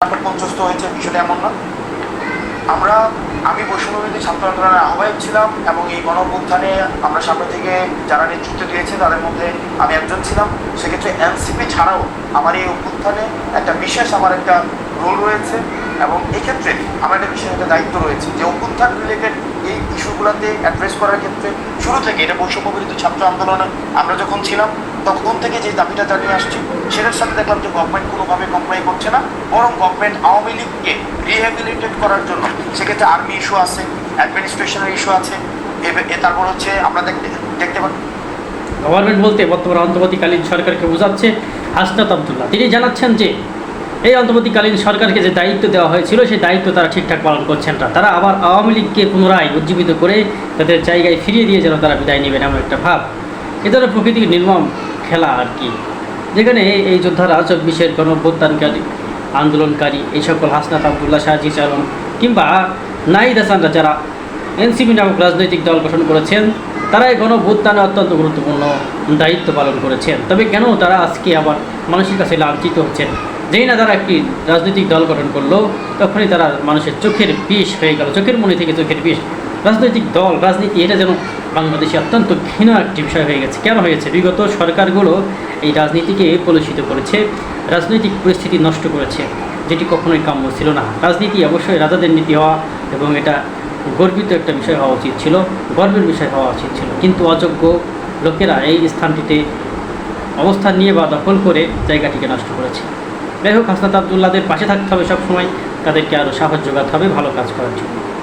নাটক মঞ্চস্থ হয়েছে, বিষয়টা এমন না। আমরা, আমি বৈষম্যবিরোধী ছাত্র আন্দোলনের আহ্বায়ক ছিলাম এবং এই গণঅভ্যুত্থানে আমরা সামনে থেকে যারা নেতৃত্ব দিয়েছে, তাদের মধ্যে আমি একজন ছিলাম। সেক্ষেত্রে এনসিপি ছাড়াও আমার এই অভ্যুত্থানে একটা বিশেষ আমার একটা রোল রয়েছে এবং এক্ষেত্রে আমার একটা বিশেষ একটা দায়িত্ব রয়েছে। যে অভ্যুত্থান রিলেটেড এই ইস্যুগুলোতে অ্যাড্রেস করার ক্ষেত্রে শুরু থেকে এটা বৈষম্যবিরোধী ছাত্র আন্দোলনে আমরা যখন ছিলাম, তখন থেকে যে দাবিটা জানিয়ে আসছি, সেটার সাথে দেখলাম যে গভর্নমেন্ট কোনোভাবে কমপ্লাই করছে না, বরং গভর্নমেন্ট আওয়ামী লীগকে রিহ্যাবিলিটেট করার জন্য সেক্ষেত্রে আর্মি ইস্যু আছে অ্যাডমিনিস্ট্রেশনের ইস্যু আছে, এ- তারপর হচ্ছে আমরা দেখতে দেখতে পাচ্ছি। গভর্নমেন্ট বলতে বর্তমান অন্তর্বর্তীকালীন সরকারকে বোঝাচ্ছে হাসনাত আবদুল্লাহ। তিনি জানাচ্ছেন যে এই অন্তর্বর্তীকালীন সরকারকে যে দায়িত্ব দেওয়া হয়েছিল, সেই দায়িত্ব তারা ঠিকঠাক পালন করছেন না। তারা আবার আওয়ামী লীগকে পুনরায় উজ্জীবিত করে তাদের জায়গায় ফিরিয়ে দিয়ে যেন তারা বিদায় নেবেন এমন একটা ভাব। এ ধরনের প্রকৃতির নির্মম খেলা আর কি। যেখানে এই যোদ্ধারা চব্বিশের গণভ্যুত্থানকারী আন্দোলনকারী, এই সকল হাসনাত আবদুল্লাহ শাহজি চালন কিংবা নাহিদ হাসানরা যারা এনসিপি নামক রাজনৈতিক দল গঠন করেছেন তারা এই গণভ্যুত্থানে অত্যন্ত গুরুত্বপূর্ণ দায়িত্ব পালন করেছেন। তবে কেন তারা আজকে আবার মানুষের কাছে লাঞ্ছিত হচ্ছেন? যেই না তারা একটি রাজনৈতিক দল গঠন করল, তখনই তারা মানুষের চোখের বিষ হয়ে গেল, চোখের মনে থেকে চোখের বিষ। রাজনৈতিক দল, রাজনীতি, এটা যেন বাংলাদেশে অত্যন্ত ঘৃণা একটি বিষয় হয়ে গেছে। কেন হয়েছে? বিগত সরকারগুলো এই রাজনীতিকে কলুষিত করেছে, রাজনৈতিক পরিস্থিতি নষ্ট করেছে, যেটি কখনোই কাম্য ছিল না। রাজনীতি অবশ্যই রাজাদের নীতি হওয়া এবং এটা গর্বিত একটা বিষয় হওয়া উচিত ছিল, গর্বের বিষয় হওয়া উচিত ছিল। কিন্তু অযোগ্য লোকেরা এই স্থানটিতে অবস্থান নিয়ে বা দখল করে জায়গাটিকে নষ্ট করেছে। যাই হোক, হাসনাত আবদুল্লাদের পাশে থাকতে হবে সবসময়। তাদেরকে আরও সাহায্য করতে হবে, ভালো কাজ করার জন্য।